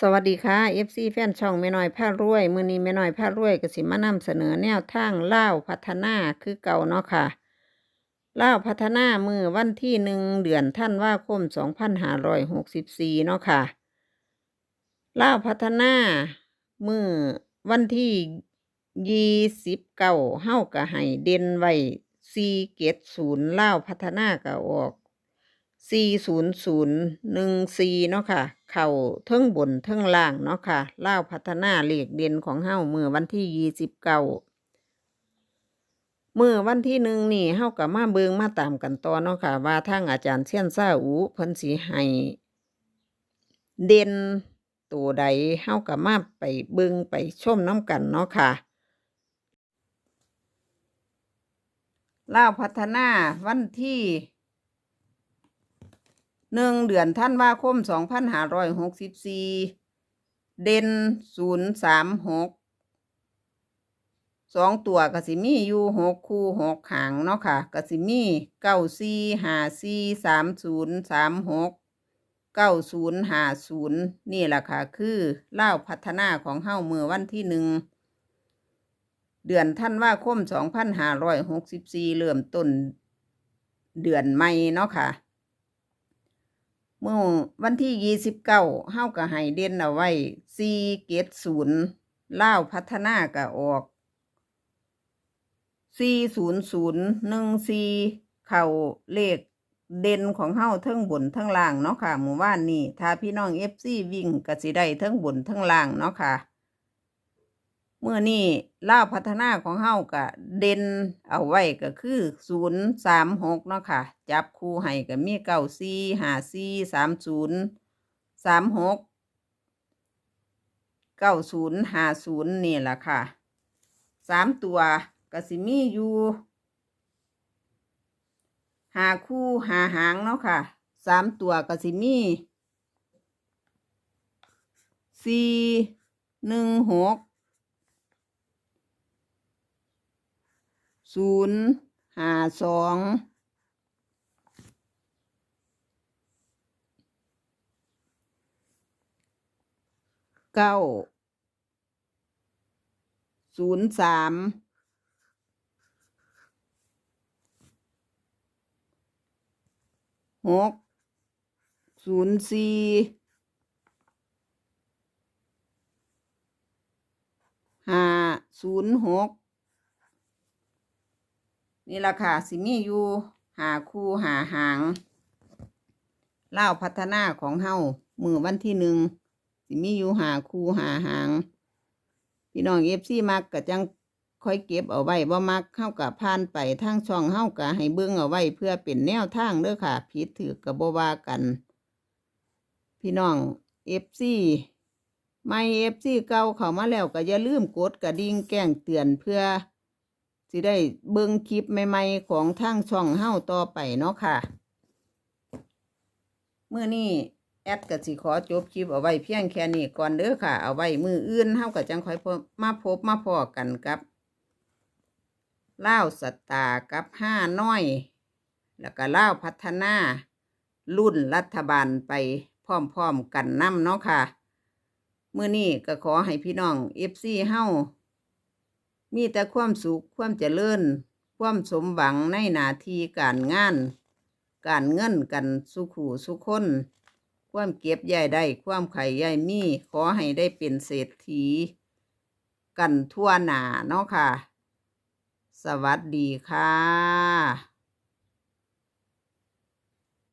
สวัสดีค่ะ FC แฟนช่องแม่น้อยผ้ารวย มือนี้แม่น้อยผ้ารวยก็สิมานำเสนอแนวทางเล่าพัฒนาคือเก่าเนาะค่ะเล่าพัฒนามือวันที่หนึ่งเดือนธันว่าคม2564เนาะค่ะเล่าพัฒนามือวันที่ยี่สิบเก้าเฮาก็ให้เด่นไว้4เกตศูนย์เล่าพัฒนาก็ออก 40014เนาะค่ะ เข้าเทิงบนเทิงล่างเนาะค่ะเล่าพัฒนาเลขเด่นของเฮาเมื่อวันที่29เก้าเมื่อวันที่หนึ่งนี่เฮาก็มาเบิงมาตามกันต่อเนาะค่ะ ว่าทางอาจารย์เซียนซาอูเพิ่นสิให้เด่นตัวใดเฮาก็มาไปเบิงไปชมน้ำกันเนาะค่ะเล่าพัฒนาวันที่ หนึ่งเดือนธันว่าคมสองพันห้าร้อยหกสิบสี่เด่นศูนย์สามหกสองตัวกสิมีอยู่หกคู่หกหางเนาะค่ะกสิมีเก้าสี่ห้าสี่สามศูนย์สามหกเก้าศูนย์ห้าศูนย์นี่แหละค่ะ คือเล่าพัฒนาของเฮ้าเมื่อวันที่หนึ่งเดือนธันว่าคมสองพันห้าร้อยหกสิบสี่เริ่มต้น เดือนใหม่เนาะค่ะ เมื่อวันที่ยี่สิบเก้าเฮาก็ให้เด่นเอาไว้สี่เกตศูนย์ล่าวพัฒนาก็ออกสี่ศูนย์ศูนย์หนึ่งสี่เข่าเลขเด่นของเฮาเทั้งบนทั้งล่างเนาะค่ะหมู่บ้านนี่ถ้าพี่น้องเอฟซีวิ่งก็สิได้เทั้งบนทั้งล่างเนาะค่ะ เมื่อนี้ล่าพัฒนาของเฮาก็เด่นเอาไว้ก็คือศูนย์สามหกเนาะค่ะ จับคู่ให้ก็มีเก้าสี่หาสี่สามศูนย์สามหกเก้าศูนย์หาศูนย์นี่แหละค่ะสามตัวก็สิมีอยู่หาคู่หาหางเนาะค่ะสามตัวก็สิมีสี่หนึ่งหก ศูนย์ห้าสองเก้าศูนย์สามหกศูนย์สี่ห้าศูนย์หก นี่ละค่ะสิมีอยู่หาคู่หาหางเล่าพัฒนาของเฮามือวันที่หนึ่งสิมีอยู่หาคู่หาหาง พี่น้องเอฟซีมักก็จังค่อยเก็บเอาไว้บ่มักเข้ากับผ่านไปทางช่องเฮาก็ให้เบิ่งเอาไว้เพื่อเป็นแนวทางเด้อค่ะผิดถือกับบ่ว่ากัน พี่น้องเอฟซีไม่เอฟซีเก่าเข้ามาแล้วก็อย่าลืมกดกระดิ่งแจ้งเตือนเพื่อ สิได้เบิ่งคลิปใหม่ๆของทางช่องเฮ้าต่อไปเนาะค่ะเมื่อนี้แอดก็สิขอจบคลิปเอาไว้เพียงแค่นี้ก่อนเด้อค่ะ เอาไว้มืออื่นเฮ้าก็จังคอยมาพบมาพอกันกับเล่าสตากับห้าน้อย แล้วก็เล่าพัฒนา รุ่นรัฐบาลไปพร้อมๆกันน้ำเนาะค่ะ เมื่อนี้ก็ขอให้พี่น้องเอฟซีเฮ้า มีแต่ความสุขความเจริญ ความสมหวังในหน้าที่การงาน การเงินกันสุขูสุขคน ความเก็บใหญ่ได้ ความไข่ใหญ่มี ขอให้ได้เป็นเศรษฐี กันทั่วหน้าเนาะค่ะ สวัสดีค่ะ